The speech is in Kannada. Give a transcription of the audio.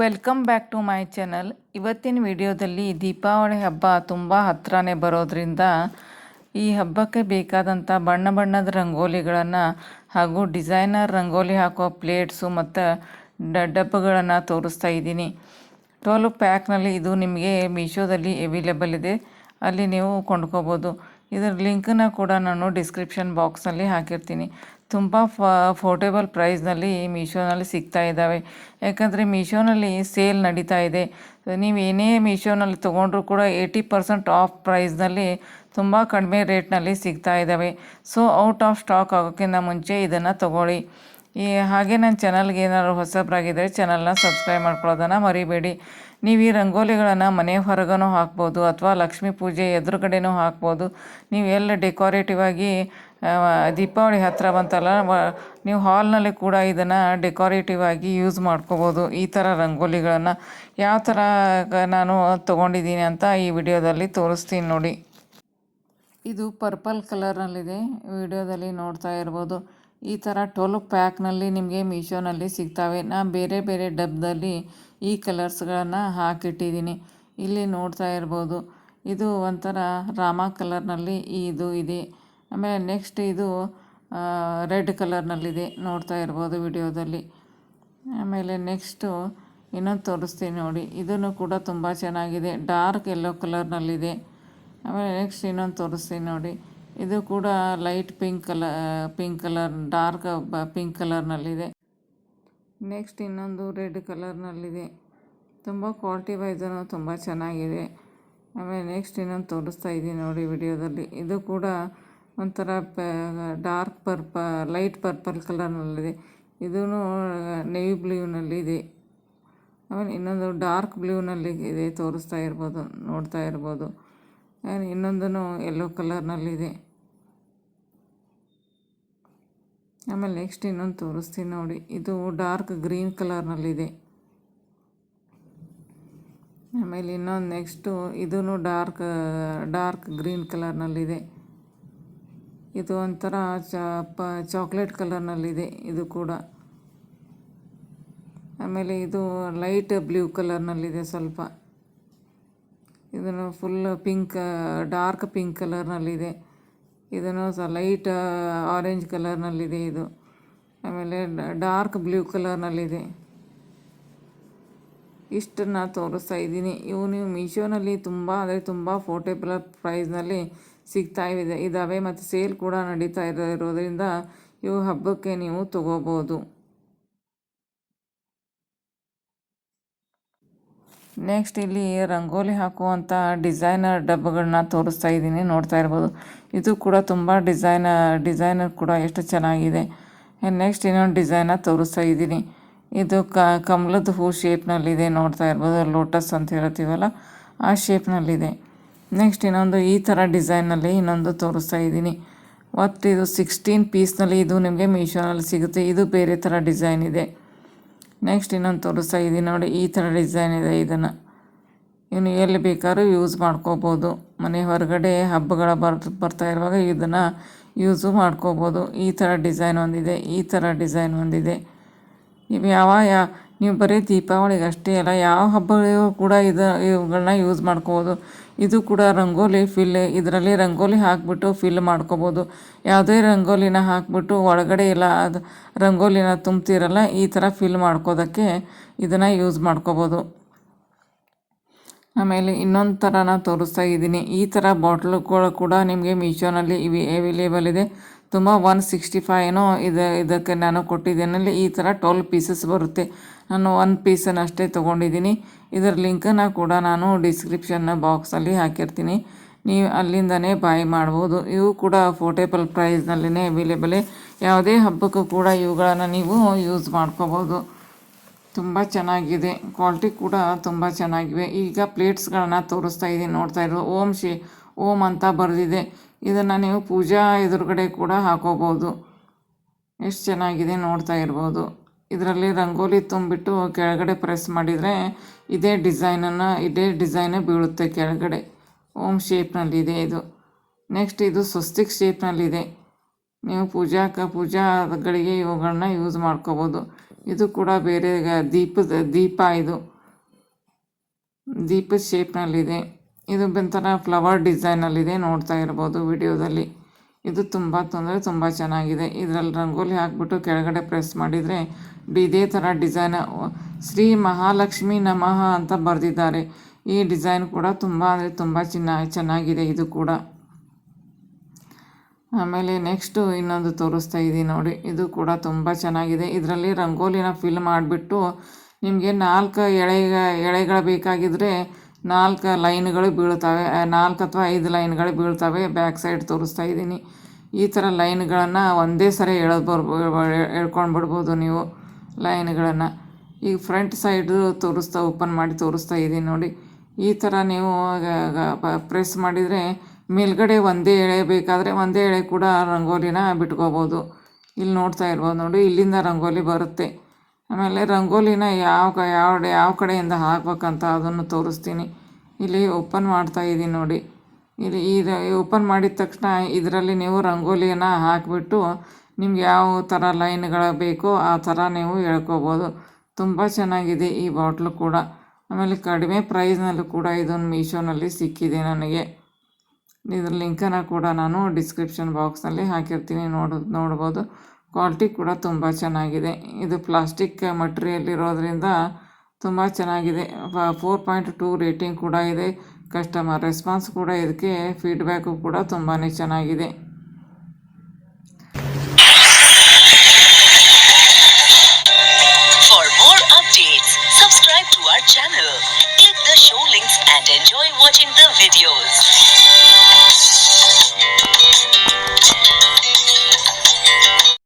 Welcome back to my channel ಇವತ್ತಿನ ವಿಡಿಯೋದಲ್ಲಿ ದೀಪಾವಳಿ ಹಬ್ಬ ತುಂಬ ಹತ್ರನೇ ಬರೋದ್ರಿಂದ ಈ ಹಬ್ಬಕ್ಕೆ ಬೇಕಾದಂಥ ಬಣ್ಣ ಬಣ್ಣದ ರಂಗೋಲಿಗಳನ್ನು ಹಾಗೂ ಡಿಸೈನರ್ ರಂಗೋಲಿ ಹಾಕೋ ಪ್ಲೇಟ್ಸು ಮತ್ತು ಡಬ್ಬಗಳನ್ನು ತೋರಿಸ್ತಾ ಇದ್ದೀನಿ. ಟ್ವೆಲ್ ಪ್ಯಾಕ್ನಲ್ಲಿ ಇದು ನಿಮಗೆ ಮೀಶೋದಲ್ಲಿ ಅವೈಲೇಬಲ್ ಇದೆ. ಅಲ್ಲಿ ನೀವು ಕೊಂಡ್ಕೋಬೋದು. ಇದರ ಲಿಂಕನ್ನ ಕೂಡ ನಾನು ಡಿಸ್ಕ್ರಿಪ್ಷನ್ ಬಾಕ್ಸ್ನಲ್ಲಿ ಹಾಕಿರ್ತೀನಿ. ತುಂಬ ಫೋರ್ಟೇಬಲ್ ಪ್ರೈಸ್ನಲ್ಲಿ ಮೀಶೋನಲ್ಲಿ ಸಿಗ್ತಾ ಇದ್ದಾವೆ. ಯಾಕಂದರೆ ಮೀಶೋನಲ್ಲಿ ಸೇಲ್ ನಡೀತಾ ಇದೆ. ನೀವು ಏನೇ ಮೀಶೋನಲ್ಲಿ ತೊಗೊಂಡ್ರೂ ಕೂಡ ಏಯ್ಟಿ ಪರ್ಸೆಂಟ್ ಆಫ್ ಪ್ರೈಸ್ನಲ್ಲಿ ತುಂಬ ಕಡಿಮೆ ರೇಟ್ನಲ್ಲಿ ಸಿಗ್ತಾ ಇದ್ದಾವೆ. ಸೊ, ಔಟ್ ಆಫ್ ಸ್ಟಾಕ್ ಆಗೋಕ್ಕಿಂತ ಮುಂಚೆ ಇದನ್ನು ತೊಗೊಳ್ಳಿ. ಈ ಹಾಗೆ ನನ್ನ ಚಾನಲ್ಗೆ ಏನಾದ್ರು ಹೊಸಬ್ರಾಗಿದ್ದರೆ ಚಾನಲ್ನ ಸಬ್ಸ್ಕ್ರೈಬ್ ಮಾಡ್ಕೊಳ್ಳೋದನ್ನು ಮರಿಬೇಡಿ. ನೀವು ಈ ರಂಗೋಲಿಗಳನ್ನು ಮನೆ ಹೊರಗೂ ಹಾಕ್ಬೋದು ಅಥವಾ ಲಕ್ಷ್ಮೀ ಪೂಜೆ ಎದುರುಗಡೆನೂ ಹಾಕ್ಬೋದು. ನೀವು ಎಲ್ಲ ಡೆಕೋರೇಟಿವ್ ಆಗಿ ದೀಪಾವಳಿ ಹತ್ತಿರ ಬಂತಲ್ಲ ನೀವು ಹಾಲ್ನಲ್ಲಿ ಕೂಡ ಇದನ್ನು ಡೆಕೋರೇಟಿವ್ ಆಗಿ ಯೂಸ್ ಮಾಡ್ಕೋಬೋದು. ಈ ಥರ ರಂಗೋಲಿಗಳನ್ನು ಯಾವ ಥರ ನಾನು ತೊಗೊಂಡಿದ್ದೀನಿ ಅಂತ ಈ ವಿಡಿಯೋದಲ್ಲಿ ತೋರಿಸ್ತೀನಿ ನೋಡಿ. ಇದು ಪರ್ಪಲ್ ಕಲರ್ನಲ್ಲಿದೆ ವಿಡಿಯೋದಲ್ಲಿ ನೋಡ್ತಾ ಇರ್ಬೋದು. ಈ ಥರ ಟ್ವೆಲ್ ಪ್ಯಾಕ್ನಲ್ಲಿ ನಿಮಗೆ ಮೀಶೋನಲ್ಲಿ ಸಿಗ್ತವೆ. ನಾನು ಬೇರೆ ಬೇರೆ ಡಬ್ಬದಲ್ಲಿ ಈ ಕಲರ್ಸ್ಗಳನ್ನು ಹಾಕಿಟ್ಟಿದ್ದೀನಿ ಇಲ್ಲಿ ನೋಡ್ತಾ ಇರ್ಬೋದು. ಇದು ಒಂಥರ ರಾಮ ಕಲರ್ನಲ್ಲಿ ಇದು ಇದೆ. ಆಮೇಲೆ ನೆಕ್ಸ್ಟ್ ಇದು ರೆಡ್ ಕಲರ್ನಲ್ಲಿದೆ ನೋಡ್ತಾ ಇರ್ಬೋದು ವಿಡಿಯೋದಲ್ಲಿ. ಆಮೇಲೆ ನೆಕ್ಸ್ಟು ಇನ್ನೊಂದು ತೋರಿಸ್ತೀನಿ ನೋಡಿ. ಇದನ್ನು ಕೂಡ ತುಂಬ ಚೆನ್ನಾಗಿದೆ. ಡಾರ್ಕ್ ಯೆಲ್ಲೋ ಕಲರ್ನಲ್ಲಿದೆ ಆಮೇಲೆ ನೆಕ್ಸ್ಟ್ ಇನ್ನೊಂದು ತೋರಿಸ್ತೀನಿ ನೋಡಿ. ಇದು ಕೂಡ light pink colour pink colour dark pink ಕಲರ್ನಲ್ಲಿದೆ next ಇನ್ನೊಂದು ರೆಡ್ ಕಲರ್ನಲ್ಲಿದೆ ತುಂಬ ಕ್ವಾಲಿಟಿ ವೈಸನು ತುಂಬ ಚೆನ್ನಾಗಿದೆ. ಆಮೇಲೆ ನೆಕ್ಸ್ಟ್ ಇನ್ನೊಂದು ತೋರಿಸ್ತಾ ಇದ್ದೀನಿ ನೋಡಿ ವಿಡಿಯೋದಲ್ಲಿ. ಇದು ಕೂಡ ಒಂಥರ ಡಾರ್ಕ್ ಪರ್ಪ ಲೈಟ್ ಪರ್ಪಲ್ ಕಲರ್ನಲ್ಲಿದೆ ಇದೂ ನೇವಿ ಬ್ಲೂನಲ್ಲಿ ಇದೆ ಆಮೇಲೆ ಇನ್ನೊಂದು ಡಾರ್ಕ್ ಬ್ಲೂನಲ್ಲಿ ಇದೆ, ತೋರಿಸ್ತಾ ಇರ್ಬೋದು, ನೋಡ್ತಾ ಇರ್ಬೋದು. ಆಮೇಲೆ ಇನ್ನೊಂದೂ ಯೆಲ್ಲೋ ಕಲರ್ನಲ್ಲಿದೆ ಆಮೇಲೆ ನೆಕ್ಸ್ಟ್ ಇನ್ನೊಂದು ತೋರಿಸ್ತೀನಿ ನೋಡಿ. ಇದು ಡಾರ್ಕ್ ಗ್ರೀನ್ ಕಲರ್ನಲ್ಲಿದೆ ಆಮೇಲೆ ಇನ್ನೊಂದು ನೆಕ್ಸ್ಟು ಇದೂ ಡಾರ್ಕ್ ಡಾರ್ಕ್ ಗ್ರೀನ್ ಕಲರ್ನಲ್ಲಿದೆ ಇದು ಒಂಥರ ಪ ಚಾಕ್ಲೇಟ್ ಕಲರ್ನಲ್ಲಿದೆ ಇದು ಕೂಡ. ಆಮೇಲೆ ಇದು ಲೈಟ್ ಬ್ಲೂ ಕಲರ್ನಲ್ಲಿದೆ ಸ್ವಲ್ಪ. ಇದನ್ನು ಫುಲ್ ಪಿಂಕ್ ಡಾರ್ಕ್ ಪಿಂಕ್ ಕಲರ್ನಲ್ಲಿದೆ ಇದನ್ನು ಸಹ ಲೈಟ್ ಆರೆಂಜ್ ಕಲರ್ನಲ್ಲಿದೆ ಇದು. ಆಮೇಲೆ ಡಾರ್ಕ್ ಬ್ಲೂ ಕಲರ್ನಲ್ಲಿದೆ ಇಷ್ಟನ್ನು ತೋರಿಸ್ತಾ ಇದ್ದೀನಿ. ಇವು ನೀವು ಮೀಶೋನಲ್ಲಿ ತುಂಬ, ಅಂದರೆ ತುಂಬ ಫೋರ್ಟೇಬಲ್ ಪ್ರೈಸ್ನಲ್ಲಿ ಸಿಗ್ತಾ ಇದೆ ಇದ್ದಾವೆ ಮತ್ತು ಸೇಲ್ ಕೂಡ ನಡೀತಾ ಇರೋ ಇರೋದ್ರಿಂದ ಇವು ಹಬ್ಬಕ್ಕೆ ನೀವು ತಗೋಬೋದು. ನೆಕ್ಸ್ಟ್ ಇಲ್ಲಿ ರಂಗೋಲಿ ಹಾಕುವಂಥ ಡಿಸೈನರ್ ಡಬ್ಬಗಳನ್ನ ತೋರಿಸ್ತಾ ಇದ್ದೀನಿ, ನೋಡ್ತಾ ಇರ್ಬೋದು. ಇದು ಕೂಡ ತುಂಬ ಡಿಸೈನ ಡಿಸೈನರ್ ಕೂಡ ಎಷ್ಟು ಚೆನ್ನಾಗಿದೆ. ನೆಕ್ಸ್ಟ್ ಇನ್ನೊಂದು ಡಿಸೈನ ತೋರಿಸ್ತಾ ಇದ್ದೀನಿ. ಇದು ಕ, ಕಮಲದ ಹೂ ಶೇಪ್ನಲ್ಲಿದೆ ನೋಡ್ತಾ ಇರ್ಬೋದು. ಲೋಟಸ್ ಅಂತ ಹೇಳ್ತೀವಲ್ಲ, ಆ ಶೇಪ್ನಲ್ಲಿದೆ ನೆಕ್ಸ್ಟ್ ಇನ್ನೊಂದು ಈ ಥರ ಡಿಸೈನಲ್ಲಿ ಇನ್ನೊಂದು ತೋರಿಸ್ತಾ ಇದ್ದೀನಿ. ಒಟ್ಟು ಇದು ಸಿಕ್ಸ್ಟೀನ್ ಪೀಸ್ನಲ್ಲಿ ಇದು ನಿಮಗೆ ಮೀಶೋನಲ್ಲಿ ಸಿಗುತ್ತೆ. ಇದು ಬೇರೆ ಥರ ಡಿಸೈನ್ ಇದೆ. ನೆಕ್ಸ್ಟ್ ಇನ್ನೊಂದು ತೋರಿಸ್ತಾ ಇದ್ದೀನಿ ನೋಡಿ, ಈ ಥರ ಡಿಸೈನ್ ಇದೆ ಇದನ್ನು. ಇನ್ನು ಎಲ್ಲಿ ಬೇಕಾದ್ರೂ ಯೂಸ್ ಮಾಡ್ಕೋಬೋದು. ಮನೆ ಹೊರಗಡೆ ಹಬ್ಬಗಳ ಬರ್, ಬರ್ತಾ ಇರುವಾಗ ಇದನ್ನು ಯೂಸು ಮಾಡ್ಕೋಬೋದು. ಈ ಥರ ಡಿಸೈನ್ ಒಂದಿದೆ, ಈ ಥರ ಡಿಸೈನ್ ಒಂದಿದೆ. ಇವು ಯಾವ, ಯಾ, ನೀವು ಬರೀ ದೀಪಾವಳಿಗೆ ಅಷ್ಟೇ ಅಲ್ಲ, ಯಾವ ಹಬ್ಬಗಳಿಗೂ ಕೂಡ ಇದು ಇವುಗಳನ್ನ ಯೂಸ್ ಮಾಡ್ಕೋಬೋದು. ಇದು ಕೂಡ ರಂಗೋಲಿ ಫಿಲ್ ಇದರಲ್ಲಿ ರಂಗೋಲಿ ಹಾಕಿಬಿಟ್ಟು ಫಿಲ್ ಮಾಡ್ಕೋಬೋದು. ಯಾವುದೇ ರಂಗೋಲಿನ ಹಾಕಿಬಿಟ್ಟು ಒಳಗಡೆ ಎಲ್ಲ ಅದು ರಂಗೋಲಿನ ತುಂಬ್ತಿರಲ್ಲ, ಈ ಥರ ಫಿಲ್ ಮಾಡ್ಕೋದಕ್ಕೆ ಇದನ್ನು ಯೂಸ್ ಮಾಡ್ಕೋಬೋದು. ಆಮೇಲೆ ಇನ್ನೊಂದು ಥರ ನಾನು ತೋರಿಸ್ತಾ ಇದ್ದೀನಿ. ಈ ಥರ ಬಾಟ್ಲುಗಳು ಕೂಡ ನಿಮಗೆ ಮೀಶೋನಲ್ಲಿ ಇವೆ ಅವೈಲೇಬಲ್ ಇದೆ. ತುಂಬ ಒನ್ ಸಿಕ್ಸ್ಟಿ ಫೈನೋ ಇದು, ಇದಕ್ಕೆ ನಾನು ಕೊಟ್ಟಿದ್ದೇನಲ್ಲಿ ಈ ಥರ ಟ್ವೆಲ್ ಪೀಸಸ್ ಬರುತ್ತೆ. ನಾನು ಒನ್ ಪೀಸನ್ನು ಅಷ್ಟೇ ತೊಗೊಂಡಿದ್ದೀನಿ. ಇದರ ಲಿಂಕನ್ನು ಕೂಡ ನಾನು ಡಿಸ್ಕ್ರಿಪ್ಷನ್ ಬಾಕ್ಸಲ್ಲಿ ಹಾಕಿರ್ತೀನಿ. ನೀವು ಅಲ್ಲಿಂದನೇ ಬಾಯ್ ಮಾಡ್ಬೋದು. ಇವು ಕೂಡ ಅಫೋರ್ಡೇಬಲ್ ಪ್ರೈಸ್ನಲ್ಲಿನೇ ಅವೈಲೇಬಲ್ ಯಾವುದೇ ಹಬ್ಬಕ್ಕೂ ಕೂಡ ಇವುಗಳನ್ನು ನೀವು ಯೂಸ್ ಮಾಡ್ಕೋಬೋದು. ತುಂಬ ಚೆನ್ನಾಗಿದೆ. ಕ್ವಾಲಿಟಿ ಕೂಡ ತುಂಬ ಚೆನ್ನಾಗಿವೆ. ಈಗ ಪ್ಲೇಟ್ಸ್ಗಳನ್ನ ತೋರಿಸ್ತಾ ಇದ್ದೀನಿ. ನೋಡ್ತಾ ಇರೋದು. ಓಂ ಶೇ, ಓಂ ಅಂತ ಬರೆದಿದೆ. ಇದನ್ನು ನೀವು ಪೂಜಾ ಎದುರುಗಡೆ ಕೂಡ ಹಾಕೋಬೋದು ಎಷ್ಟು ಚೆನ್ನಾಗಿದೆ ನೋಡ್ತಾ ಇರ್ಬೋದು. ಇದರಲ್ಲಿ ರಂಗೋಲಿ ತುಂಬಿಟ್ಟು ಕೆಳಗಡೆ ಪ್ರೆಸ್ ಮಾಡಿದರೆ ಇದೇ ಡಿಸೈನನ್ನು ಇದೇ ಡಿಸೈನೇ ಬೀಳುತ್ತೆ ಕೆಳಗಡೆ. ಓಂ ಶೇಪ್ನಲ್ಲಿದೆ ಇದು ನೆಕ್ಸ್ಟ್ ಇದು ಸ್ವಸ್ತಿಕ್ ಶೇಪ್ನಲ್ಲಿದೆ ನೀವು ಪೂಜಾಕ, ಪೂಜಾಗಳಿಗೆ ಇವುಗಳನ್ನ ಯೂಸ್ ಮಾಡ್ಕೋಬೋದು ಇದು ಕೂಡ ಬೇರೆ ದೀಪದ, ದೀಪ ಇದು. ದೀಪದ ಶೇಪ್ನಲ್ಲಿದೆ. ಇದು ಒಂಥರ ಫ್ಲವರ್ ಡಿಸೈನಲ್ಲಿದೆ ನೋಡ್ತಾ ಇರ್ಬೋದು ವಿಡಿಯೋದಲ್ಲಿ. ಇದು ತುಂಬ ತೊಂದರೆ, ತುಂಬ ಚೆನ್ನಾಗಿದೆ. ಇದರಲ್ಲಿ ರಂಗೋಲಿ ಹಾಕ್ಬಿಟ್ಟು ಕೆಳಗಡೆ ಪ್ರೆಸ್ ಮಾಡಿದರೆ ಇದೇ ಥರ ಡಿಸೈನ್ ಶ್ರೀ ಮಹಾಲಕ್ಷ್ಮಿ ನಮಃ ಅಂತ ಬರೆದಿದ್ದಾರೆ. ಈ ಡಿಸೈನ್ ಕೂಡ ತುಂಬ ಅಂದರೆ ತುಂಬ ಚಿನ್ನ, ಚೆನ್ನಾಗಿದೆ ಇದು ಕೂಡ. ಆಮೇಲೆ ನೆಕ್ಸ್ಟು ಇನ್ನೊಂದು ತೋರಿಸ್ತಾ ಇದ್ದೀನಿ ನೋಡಿ. ಇದು ಕೂಡ ತುಂಬ ಚೆನ್ನಾಗಿದೆ. ಇದರಲ್ಲಿ ರಂಗೋಲಿನ ಫಿಲ್ ಮಾಡಿಬಿಟ್ಟು ನಿಮಗೆ ನಾಲ್ಕು ಎಳೆ ಎಳೆಗಳು ಬೇಕಾಗಿದ್ದರೆ ನಾಲ್ಕು ಲೈನ್ಗಳು ಬೀಳ್ತವೆ ನಾಲ್ಕು ಅಥವಾ ಐದು ಲೈನ್ಗಳು ಬೀಳ್ತವೆ ಬ್ಯಾಕ್ ಸೈಡ್ ತೋರಿಸ್ತಾ ಇದ್ದೀನಿ. ಈ ಥರ ಲೈನ್ಗಳನ್ನು ಒಂದೇ ಸರಿ ಎಳೆದು ಬರ್ಬೋ ಎಳ್ಕೊಂಡು ಬಿಡ್ಬೋದು ನೀವು ಲೈನ್ಗಳನ್ನು. ಈಗ ಫ್ರಂಟ್ ಸೈಡು ತೋರಿಸ್ತಾ, ಓಪನ್ ಮಾಡಿ ತೋರಿಸ್ತಾ ಇದ್ದೀನಿ ನೋಡಿ. ಈ ಥರ ನೀವು ಪ್ರೆಸ್ ಮಾಡಿದರೆ ಮೇಲ್ಗಡೆ ಒಂದೇ ಎಳೆ ಬೇಕಾದರೆ ಒಂದೇ ಎಳೆ ಕೂಡ ರಂಗೋಲಿನ ಬಿಟ್ಕೋಬೋದು. ಇಲ್ಲಿ ನೋಡ್ತಾ ಇರ್ಬೋದು ನೋಡಿ, ಇಲ್ಲಿಂದ ರಂಗೋಲಿ ಬರುತ್ತೆ. ಆಮೇಲೆ ರಂಗೋಲಿನ ಯಾವ ಯಾವ ಯಾವ ಕಡೆಯಿಂದ ಹಾಕ್ಬೇಕಂತ ಅದನ್ನು ತೋರಿಸ್ತೀನಿ. ಇಲ್ಲಿ ಓಪನ್ ಮಾಡ್ತಾ ಇದ್ದೀನಿ ನೋಡಿ. ಇಲ್ಲಿ ಈ ಓಪನ್ ಮಾಡಿದ ತಕ್ಷಣ ಇದರಲ್ಲಿ ನೀವು ರಂಗೋಲಿಯನ್ನು ಹಾಕಿಬಿಟ್ಟು ನಿಮ್ಗೆ ಯಾವ ಥರ ಲೈನ್ಗಳು ಬೇಕೋ ಆ ಥರ ನೀವು ಹೇಳ್ಕೋಬೋದು. ತುಂಬ ಚೆನ್ನಾಗಿದೆ ಈ ಬಾಟ್ಲು ಕೂಡ. ಆಮೇಲೆ ಕಡಿಮೆ ಪ್ರೈಸ್ನಲ್ಲೂ ಕೂಡ ಇದೊಂದು ಮೀಶೋನಲ್ಲಿ ಸಿಕ್ಕಿದೆ ನನಗೆ. ಇದ್ರ ಲಿಂಕನ್ನು ಕೂಡ ನಾನು ಡಿಸ್ಕ್ರಿಪ್ಷನ್ ಬಾಕ್ಸ್ನಲ್ಲಿ ಹಾಕಿರ್ತೀನಿ ನೋಡ, ನೋಡ್ಬೋದು. ಕ್ವಾಲಿಟಿ ಕೂಡ ತುಂಬ ಚೆನ್ನಾಗಿದೆ. ಇದು ಪ್ಲಾಸ್ಟಿಕ್ ಮಟ್ರಿಯಲ್ ಇರೋದ್ರಿಂದ ತುಂಬ ಚೆನ್ನಾಗಿದೆ. ಫೋರ್ ಪಾಯಿಂಟ್ ಟೂ ರೇಟಿಂಗ್ ಕೂಡ ಇದೆ. ಕಸ್ಟಮರ್ ರೆಸ್ಪಾನ್ಸ್ ಕೂಡ ಇದಕ್ಕೆ ಫೀಡ್ಬ್ಯಾಕು ಕೂಡ ತುಂಬಾ ಚೆನ್ನಾಗಿದೆ. Subscribe to click the show links and enjoy watching the videos